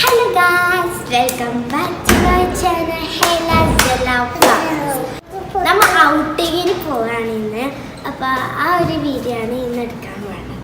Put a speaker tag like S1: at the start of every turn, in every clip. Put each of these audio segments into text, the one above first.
S1: Hello guys welcome back to my channel നമ്മൾ ഔട്ടിങ്ങിന് പോവാണ് ഇന്ന്. അപ്പോൾ ആ ഒരു വീഡിയോ ആണ് ഇന്ന് എടുക്കാൻ വേണ്ടത്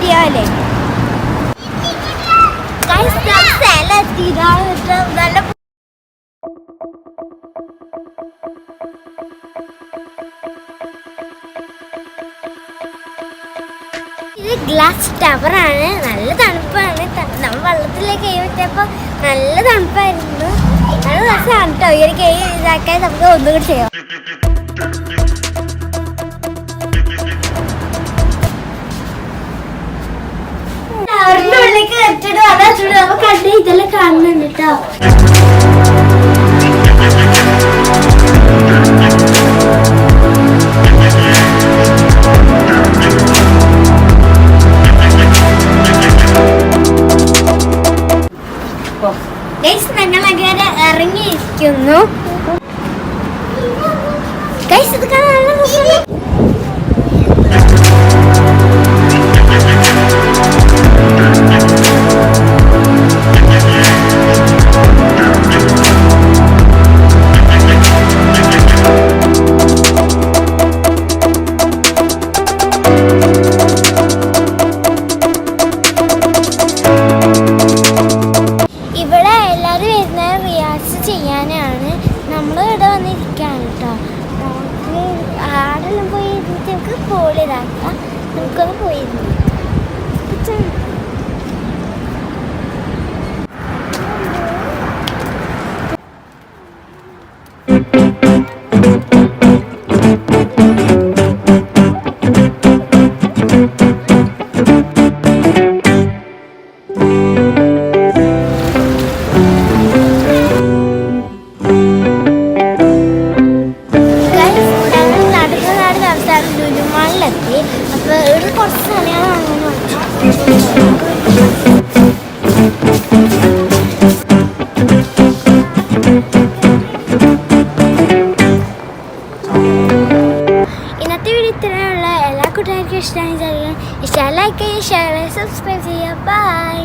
S1: വീഡിയോയിൽ നല്ല ഇത് ഗ്ലാസ് ടവറാണ് നല്ല തണുപ്പാണ്. നമ്മൾ വെള്ളത്തിലേക്ക് കൈ വിട്ടപ്പോൾ നല്ല തണുപ്പായിരുന്നു. നല്ല രസമാണ് കേട്ടോ ഈ ഒരു കൈ ഇതാക്കാൻ നമുക്ക് ഒന്നുകൂടി ചെയ്യാം. ഉള്ളിലേക്ക് കയറ്റിട്ട് അതാ ചൂട് നമുക്ക് കണ്ട് ഇതെല്ലാം കാണുന്നുണ്ട് കേട്ടോ ഗൈസ് ഇറങ്ങിയിരിക്കുന്നു. ഗൈസ് ഇത് കാണാൻ നല്ല ചെയ്യാനാണ് നമ്മൾ ഇവിടെ വന്നിരിക്കുകയാണ് കേട്ടോ നമുക്ക് ആടെല്ലാം പോയി ഇരുന്നിട്ട് നമുക്ക് കോൾ ഇതാക്കാം നമുക്കൊന്ന് പോയിരുന്നു ഇഷ്ടമായി ഇഷ്ടമായി ലൈക്ക് ചെയ്യുക ഷെയർ സബ്സ്ക്രൈബ് ചെയ്യുക. ബൈ